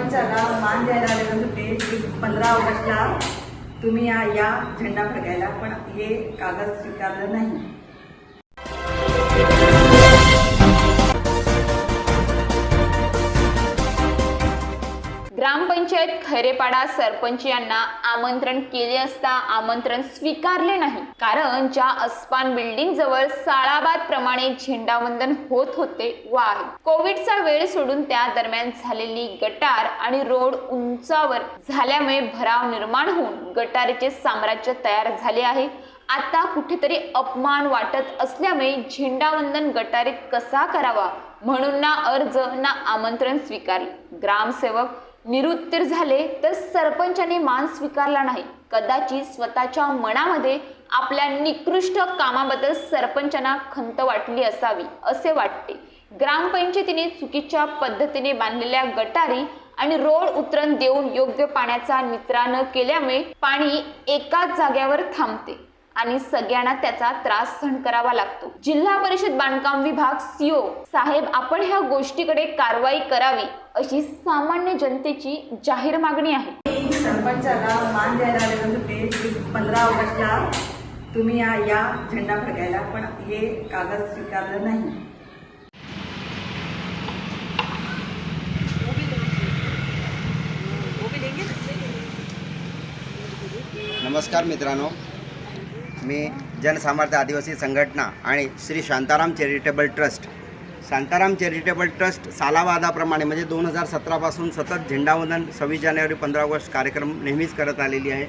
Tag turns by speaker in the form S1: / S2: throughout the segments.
S1: सरपंचाला मान द्यायला आले होते की पंधरा ऑगस्टला तुम्ही या या झेंडा फडकायला पण हे कागद स्वीकारलं नाही.
S2: खरेपाडा सरपंच यांना आमंत्रण केले असता आमंत्रण स्वीकारले नाही. कारण ज्या अस्पान बिल्डिंग जवळ साळाबाद प्रमाणे झेंडावंदन होत होते व आहे. कोविडचा वेळ सोडून त्या दरम्यान झालेली गटार आणि रोड उंचावर झाल्यामुळे भराव निर्माण होऊन गटारीचे साम्राज्य तयार झाले आहे. आता कुठेतरी अपमान वाटत असल्यामुळे झेंडावंदन गटारीत कसा करावा? म्हणून ना अर्ज ना आमंत्रण स्वीकारले. ग्रामसेवक निरुत्तर झाले तर सरपंचाने मान स्वीकारला नाही. कदाचित स्वतःच्या मनामध्ये आपल्या निकृष्ट कामाबद्दल सरपंचांना खंत वाटली असावी असे वाटते. ग्रामपंचायतीने चुकीच्या पद्धतीने बांधलेल्या गटारी आणि रोड उतरण देऊन योग्य पाण्याचा निचरा न केल्यामुळे पाणी एकाच जाग्यावर थांबते. आणि सगळ्यांना त्याचा त्रास सहन करावा लागतो. जिल्हा परिषद बांधकाम विभाग सीओ साहेब आपण ह्या गोष्टीकडे कारवाई करावी अशी सामान्य जनतेची जाहीर मागणी आहे.
S1: सरपंचाला मान द्यायला होते पंधरा ऑगस्टला. तुम्ही या या झेंडा फडकायला पण हे कागद स्वीकारलं नाही.
S3: नमस्कार मित्रांनो. मी जनसामर्थ्य आदिवासी संघटना आणि Shri Shantaram charitable trust. Shantaram charitable trust सालावादाप्रमाणे म्हणजे दोन हजार सतरापासून सतत झेंडावंदन सव्वीस जानेवारी पंधरा ऑगस्ट कार्यक्रम नेहमीच करत आलेली आहे.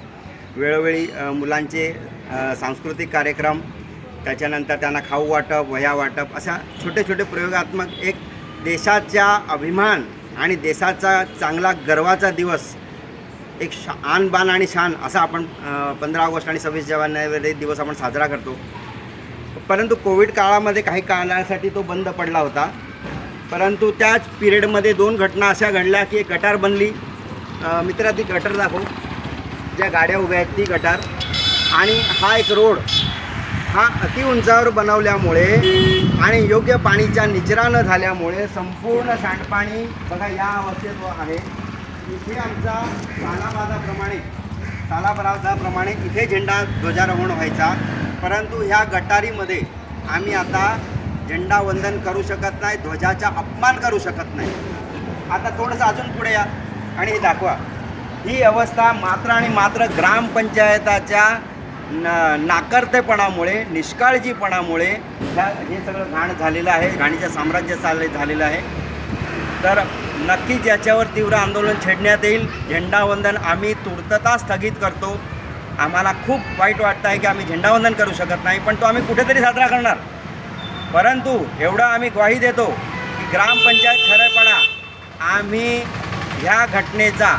S3: वेळोवेळी मुलांचे सांस्कृतिक कार्यक्रम त्याच्यानंतर त्यांना खाऊ वाटप वह्या वाटप अशा छोटे छोटे प्रयोगात्मक एक देशाच्या अभिमान आणि देशाचा चांगला गर्वाचा दिवस एक शा आन बान आणि शान असा आपण पंधरा ऑगस्ट आणि सव्वीस जानेवारी दिवस आपण साजरा करतो. परंतु कोविड काळामध्ये काही काळासाठी तो बंद पडला होता. परंतु त्याच पिरियडमध्ये दोन घटना अशा घडल्या की एक गटार बनली. मित्रा ती गटार दाखव. ज्या गाड्या उभ्या आहेत ती गटार. आणि हा एक रोड हा अति उंचावर बनवल्यामुळे आणि योग्य पाणीच्या निचरा न झाल्यामुळे संपूर्ण सांडपाणी बघा या अवस्थेत आहे. इथे आमचा सालाबादाप्रमाणे सालाबादाप्रमाणे इथे झेंडा ध्वजारोहण व्हायचा. परंतु ह्या गटारीमध्ये आम्ही आता झेंडा वंदन करू शकत नाही ध्वजाचा अपमान करू शकत नाही. आता थोडंसं अजून पुढे या आणि हे दाखवा. ही अवस्था मात्र आणि मात्र ग्रामपंचायताच्या न नाकर्तेपणामुळे निष्काळजीपणामुळे ह्या हे सगळं घाण झालेलं आहे. घाणीचं साम्राज्य चालले झालेलं आहे. तर नक्कीच याच्यावर तीव्र आंदोलन छेडण्यात येईल झेंडावंदन आम्ही तूर्तता स्थगित करतो. आम्हाला खूप वाईट वाटतं आहे की आम्ही झेंडावंदन करू शकत नाही पण तो आम्ही कुठेतरी साजरा करणार. परंतु एवढं आम्ही ग्वाही देतो की ग्रामपंचायत खरेपणा आम्ही ह्या घटनेचा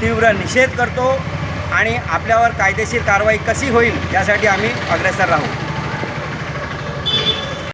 S3: तीव्र निषेध करतो आणि आपल्यावर कायदेशीर कारवाई कशी होईल यासाठी आम्ही अग्रेसर राहू.